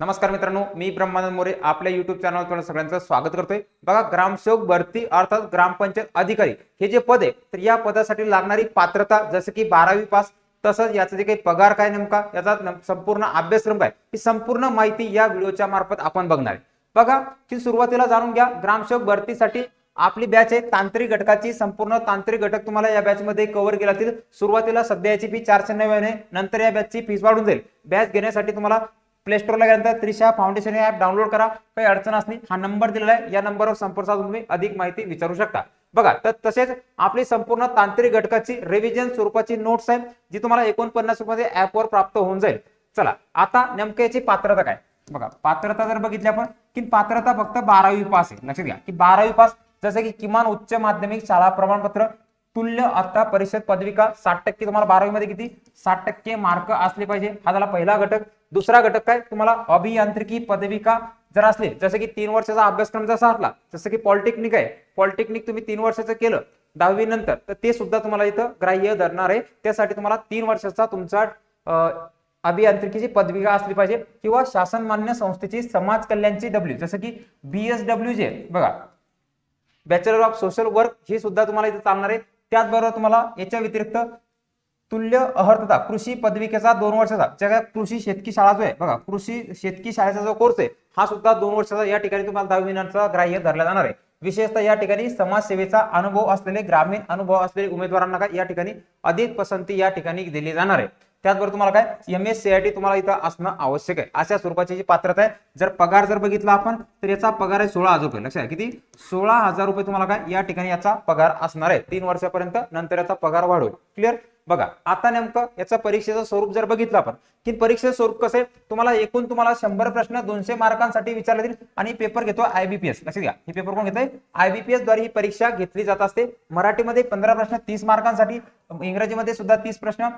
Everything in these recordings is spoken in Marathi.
नमस्कार मित्रांनो मी ब्रह्मानंद मोरे आपल्या युट्यूब चॅनल तुम्हाला सगळ्यांचं स्वागत करतोय. बघा ग्रामसेवक भरती अर्थात ग्रामपंचायत अधिकारी हे जे पद आहे तर या पदासाठी लागणारी पात्रता जसं की बारावी पास तसंच याचा जे काही पगार काय नेमका याचा संपूर्ण अभ्यासक्रम काय ही संपूर्ण माहिती या व्हिडिओच्या मार्फत आपण बघणार आहे. बघा की सुरुवातीला जाणून घ्या ग्रामसेवक भरतीसाठी आपली बॅच आहे तांत्रिक घटकाची संपूर्ण तांत्रिक घटक तुम्हाला या बॅच मध्ये कव्हर केला जातील. सुरुवातीला सध्या याची फी चारशे नव्याने नंतर या बॅचची फीस वाढून जाईल. बॅच घेण्यासाठी तुम्हाला प्ले स्टोरला गेल्यानंतर त्रिशा फाउंडेशन हे ऍप डाउनलोड करा. काही अडचण असली हा नंबर दिलेला आहे. या नंबरवर संपर्क साधून तुम्ही अधिक माहिती विचारू शकता. बघा तर तसेच आपली संपूर्ण तांत्रिक घटकाची रिव्हिजन स्वरूपाची नोट्स आहे जी तुम्हाला एकोणपन्नासमध्ये ऍपवर प्राप्त होऊन जाईल. चला आता नेमकं याची पात्रता काय? बघा पात्रता जर बघितली आपण की पात्रता फक्त बारावी पास आहे. लक्षात घ्या की बारावी पास जसं की किमान उच्च माध्यमिक शाळा प्रमाणपत्र तुल्य आता परिषद पदविका साठ टक्के तुम्हाला बारावी मध्ये किती? साठ टक्के मार्क असले पाहिजे. हा झाला पहिला घटक. दुसरा घटक काय? तुम्हाला अभियांत्रिकी पदविका जर असले जसं की तीन वर्षाचा अभ्यासक्रम जसा असला जसं की पॉलिटेक्निक आहे पॉलिटेक्निक तुम्ही तीन वर्षाचं केलं दहावी नंतर तर ते सुद्धा तुम्हाला इथं ग्राह्य धरणार आहे. त्यासाठी तुम्हाला तीन वर्षाचा तुमचा अभियांत्रिकीची पदविका असली पाहिजे किंवा शासन मान्य संस्थेची समाज कल्याणची डब्ल्यू जसं की बीएसडब्ल्यू जे बघा. बॅचलर ऑफ सोशल वर्क हे सुद्धा तुम्हाला इथं चालणार आहे. त्याचबरोबर तुम्हाला याच्या व्यतिरिक्त तुल्य अहर्तता कृषी पदविकेचा दोन वर्षाचा. ज्या कृषी शेतकी शाळा जो आहे बघा कृषी शेतकी शाळेचा जो कोर्स आहे हा सुद्धा दोन वर्षाचा या ठिकाणी तुम्हाला दहा महिन्यांचा ग्राह्य धरला जाणार आहे. विशेषतः या ठिकाणी समाजसेवेचा अनुभव असलेले ग्रामीण अनुभव असलेले उमेदवारांना काय या ठिकाणी अधिक पसंती या ठिकाणी दिली जाणार आहे. त्याचबरोबर तुम्हाला काय? M S C I T तुम्हाला इथं असणं आवश्यक आहे. अशा स्वरूपाची जी पात्रता आहे जर पगार जर बघितला आपण तर याचा पगार आहे सोळा हजार रुपये. लक्षात किती? सोळा हजार रुपये तुम्हाला काय या ठिकाणी याचा पगार असणार आहे. तीन वर्षापर्यंत नंतर याचा पगार वाढवेल क्लिअर बघा आता नेमकं याचं परीक्षेचं स्वरूप जर बघितलं आपण की परीक्षेचं स्वरूप कसं आहे? तुम्हाला एकूण तुम्हाला शंभर प्रश्न दोनशे मार्कांसाठी विचारले जातील आणि पेपर घेतो आयबीपीएस लक्षात घ्या हे पेपर कोण घेतोय आयबीपीएसद्वारे ही परीक्षा घेतली जात असते. मराठीमध्ये पंधरा प्रश्न तीस मार्कांसाठी इंग्रजीमध्ये सुद्धा तीस प्रश्न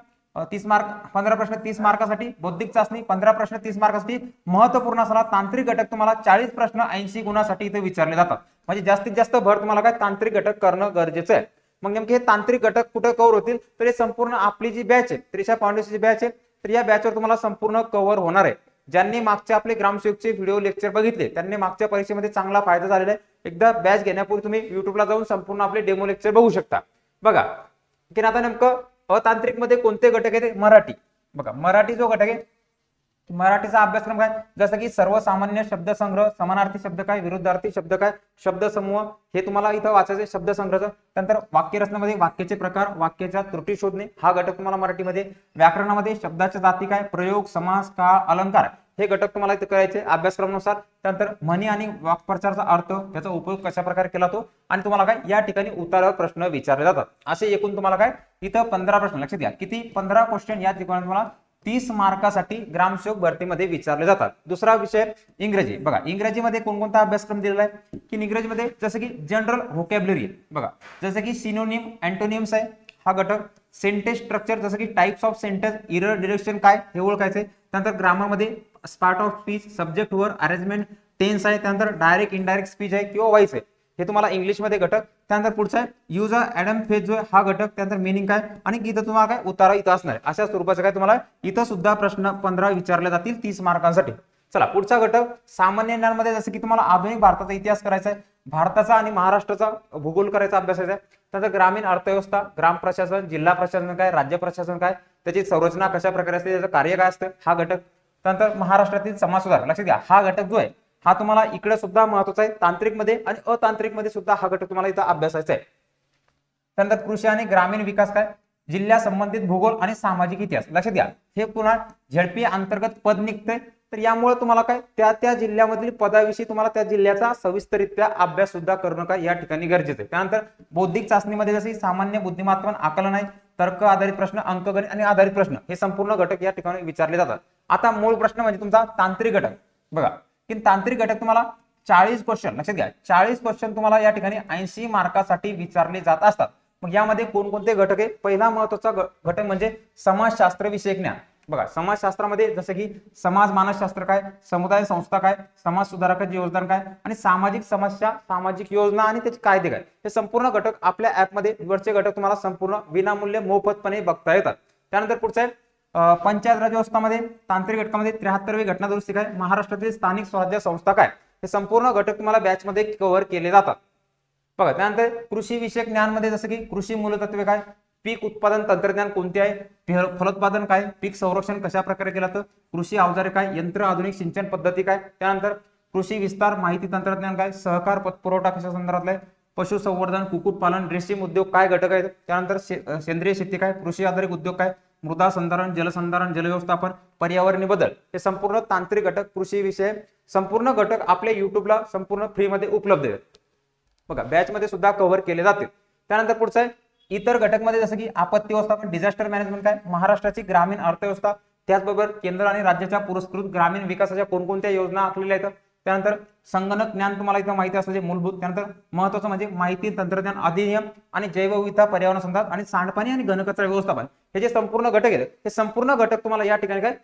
तीस मार्क पंधरा प्रश्न तीस मार्कासाठी बौद्धिक चाचणी पंधरा प्रश्न तीस मार्कासाठी. महत्त्वपूर्ण असणारा तांत्रिक घटक तुम्हाला चाळीस प्रश्न ऐंशी गुणासाठी इथे विचारले जातात. म्हणजे जास्तीत जास्त भर तुम्हाला काय? तांत्रिक घटक करणं गरजेचं आहे. मग नेमके हे तांत्रिक घटक कुठे कव्हर होतील? तर हे संपूर्ण आपली जी बॅच आहे त्रिशा फाउंडेशनची बॅच आहे तर या बॅचवर तुम्हाला संपूर्ण कव्हर होणार आहे. ज्यांनी मागच्या आपले ग्रामसेवकचे व्हिडिओ लेक्चर बघितले त्यांनी मागच्या परीक्षेमध्ये चांगला फायदा झालेला आहे. एकदा बॅच घेण्यापूर्वी तुम्ही युट्यूबला जाऊन संपूर्ण आपले डेमो लेक्चर बघू शकता. बघा की आता नेमकं अतांत्रिकमध्ये कोणते घटक आहेत? मराठी. बघा मराठी जो घटक आहे मराठीचा अभ्यासक्रम काय? जसं की सर्वसामान्य शब्दसंग्रह समानार्थी शब्द काय विरुद्धार्थी शब्द काय शब्दसमूह हे तुम्हाला इथं वाचायचे शब्दसंग्रह त्यानंतर वाक्यरचनामध्ये वाक्याचे प्रकार वाक्याच्या त्रुटी शोधणे हा घटक तुम्हाला मराठीमध्ये. व्याकरणामध्ये शब्दाच्या जाती काय प्रयोग समास काळ अलंकार हे घटक तुम्हाला इथे करायचे अभ्यासक्रमानुसार. त्यानंतर म्हणी आणि वाक्प्रचारचा अर्थ त्याचा उपयोग कशा प्रकारे केला तो? आणि तुम्हाला काय या ठिकाणी उतारावर प्रश्न विचारले जातात. असे एकूण तुम्हाला काय इथं पंधरा प्रश्न लक्षात घ्या. किती? पंधरा क्वेश्चन या ठिकाणी तुम्हाला तीस मार्कासाठी ग्रामसेवक भरतीमध्ये विचारले जातात. दुसरा विषय इंग्रजी. बघा इंग्रजीमध्ये कोणकोणता अभ्यासक्रम दिलेला आहे? की इंग्रजीमध्ये जसं की जनरल व्होकॅबलरी बघा जसं की सिनोनिम अँटोनियम्स आहे हा घटक सेंटेन्स स्ट्रक्चर जसं की types of sentence error direction काय हे ओळखायचे त्यानंतर ग्रामरमध्ये parts of speech subject verb arrangement tense आहे. त्यानंतर डायरेक्ट इनडायरेक्ट स्पीच आहे किंवा व्हाईस आहे. हे तुम्हाला इंग्लिशमध्ये घटक त्यानंतर पुढचा आहे युज ऍडम फेज जो आहे हा घटक त्यानंतर मिनिंग काय? आणि इथं तुम्हाला काय? उतारा इथं असणार आहे. अशा स्वरूपाचं काय तुम्हाला? इथं सुद्धा प्रश्न पंधरा विचारले जातील तीस मार्कांसाठी. चला पुढचा घटक सामान्य ज्ञानमध्ये जसं की तुम्हाला आधुनिक भारताचा इतिहास करायचा आहे भारताचा आणि महाराष्ट्राचा भूगोल करायचा अभ्यासाचा आहे त्यानंतर ग्रामीण अर्थव्यवस्था ग्राम प्रशासन जिल्हा प्रशासन काय राज्य प्रशासन काय त्याची संरचना कशा प्रकारे असते त्याचं कार्य काय असतं? हा घटक. त्यानंतर महाराष्ट्रातील समाज सुधार लक्षात घ्या हा घटक जो आहे हा तुम्हाला इकडे सुद्धा महत्त्वाचा आहे. तांत्रिकमध्ये आणि अतांत्रिकमध्ये सुद्धा हा घटक तुम्हाला इथं अभ्यासायचा आहे. त्यानंतर कृषी आणि ग्रामीण विकास काय? जिल्हा संबंधित भूगोल आणि सामाजिक इतिहास. लक्षात घ्या. हे पुन्हा झेडपी अंतर्गत पद निघतंय. तर यामुळे तुम्हाला काय? त्या त्या जिल्ह्यामधील पदाविषयी तुम्हाला त्या जिल्ह्याचा सविस्तरित्या अभ्यास सुद्धा करणं काय या ठिकाणी गरजेचं आहे. त्यानंतर बौद्धिक चाचणीमध्ये जसे सामान्य बुद्धिमत्ता आकलन आहे तर्क आधारित प्रश्न अंकगणित आणि आधारित प्रश्न हे संपूर्ण घटक या ठिकाणी विचारले जातात. आता मूळ प्रश्न म्हणजे तुमचा तांत्रिक घटक. बघा. की तांत्रिक घटक तुम्हाला चाळीस क्वेश्चन लक्षात घ्या चाळीस क्वेश्चन तुम्हाला या ठिकाणी ऐंशी मार्कासाठी विचारले जात असतात. मग यामध्ये कोणकोणते घटक आहे? पहिला महत्त्वाचा घटक म्हणजे समाजशास्त्र विषयक ज्ञान. बघा समाजशास्त्रामध्ये जसं की समाज मानसशास्त्र काय समुदाय संस्था काय समाज सुधारकाचे योगदान काय आणि सामाजिक समस्या सामाजिक योजना आणि त्याचे कायदे काय? हे संपूर्ण घटक आपल्या ऍपमध्ये वरचे घटक तुम्हाला संपूर्ण विनामूल्य मोफतपणे बघता येतात. त्यानंतर पुढचं आहे पंचायत राज व्यवस्थामध्ये तांत्रिक घटकामध्ये त्र्याहत्तरवी घटना दुरुस्ती काय? महाराष्ट्रातील स्थानिक स्वराज्य संस्था काय? हे संपूर्ण घटक तुम्हाला बॅचमध्ये कव्हर केले जातात. बघा त्यानंतर कृषी विषयक ज्ञानमध्ये जसं की कृषी मूलतत्वे काय? पीक उत्पादन तंत्रज्ञान कोणते आहे? फलोत्पादन काय? पीक संरक्षण कशा प्रकारे केलं जातं? कृषी अवजारे काय? यंत्र आधुनिक सिंचन पद्धती काय? त्यानंतर कृषी विस्तार माहिती तंत्रज्ञान काय? सहकार पतपुरवठा कशा संदर्भातला आहे? पशुसंवर्धन कुक्कुटपालन रेशीम उद्योग काय घटक आहेत? त्यानंतर शे- सेंद्रिय शेती काय? कृषी आधारित उद्योग काय? मृदा संधारण जलसंधारण जलव्यवस्थापन पर्यावरणीय बदल हे संपूर्ण तांत्रिक घटक कृषी विषय संपूर्ण घटक आपल्या युट्यूबला संपूर्ण फ्रीमध्ये उपलब्ध आहेत. बघा बॅच मध्ये सुद्धा कव्हर केले जातील. त्यानंतर पुढचं आहे इतर घटकमध्ये जसं की आपत्ती व्यवस्थापन डिझास्टर मॅनेजमेंट काय? महाराष्ट्राची ग्रामीण अर्थव्यवस्था त्याचबरोबर केंद्र आणि राज्याच्या पुरस्कृत ग्रामीण विकासाच्या कोणकोणत्या योजना आखलेल्या आहेत? त्यानंतर संगणक ज्ञान तुम्हाला इथं माहिती असलं जे मूलभूत. त्यानंतर महत्वाचं म्हणजे माहिती तंत्रज्ञान अधिनियम आणि जैवविविधता पर्यावरण संदर्भात आणि सांडपाणी आणि घनकचरा व्यवस्थापन. हे जे संपूर्ण घटक आहेत हे संपूर्ण घटक तुम्हाला या ठिकाणी काय?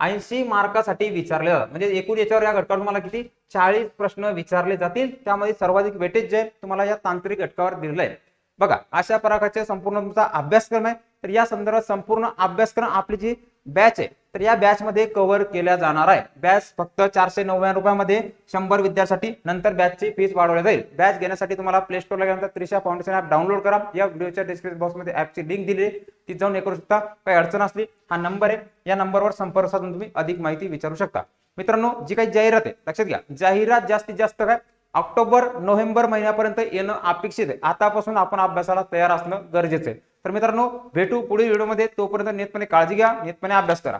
ऐंशी मार्कासाठी विचारले जातात. म्हणजे एकूण याच्यावर या घटकावर तुम्हाला किती? चाळीस प्रश्न विचारले जातील. त्यामध्ये सर्वाधिक वेटेज जे तुम्हाला या तांत्रिक घटकावर दिलेलं आहे. बघा अशा प्रकारचे संपूर्ण तुमचा अभ्यासक्रम आहे. तर या संदर्भात संपूर्ण अभ्यासक्रम आपली जी बॅच आहे. तर या बॅच मध्ये कव्हर केल्या जाणार आहे. बॅच फक्त चारशे नव्याण्णव रुपयामध्ये शंभर विद्यार्थ्यांसाठी नंतर बॅचची फीस वाढवली जाईल. बॅच घेण्यासाठी तुम्हाला प्ले स्टोरला गेल्यानंतर त्रिशा फाउंडेशन ऍप डाउनलोड करा. या व्हिडिओच्या डिस्क्रिप्शन बॉक्समध्ये ऍपची लिंक दिली आहे. ती जाऊन हे करू शकता. काही अडचण असली हा नंबर आहे. या नंबरवर संपर्क साधून तुम्ही अधिक माहिती विचारू शकता. मित्रांनो जी काही जाहिरात आहे लक्षात घ्या. जाहिरात जास्तीत जास्त काय? ऑक्टोबर नोव्हेंबर महिन्यापर्यंत येणं अपेक्षित आहे. आतापासून आपण अभ्यासाला तयार असणं गरजेचं आहे. तर मित्रांनो भेटू पुढील व्हिडिओमध्ये. तोपर्यंत नियतपणे काळजी घ्या नियतपणे अभ्यास करा.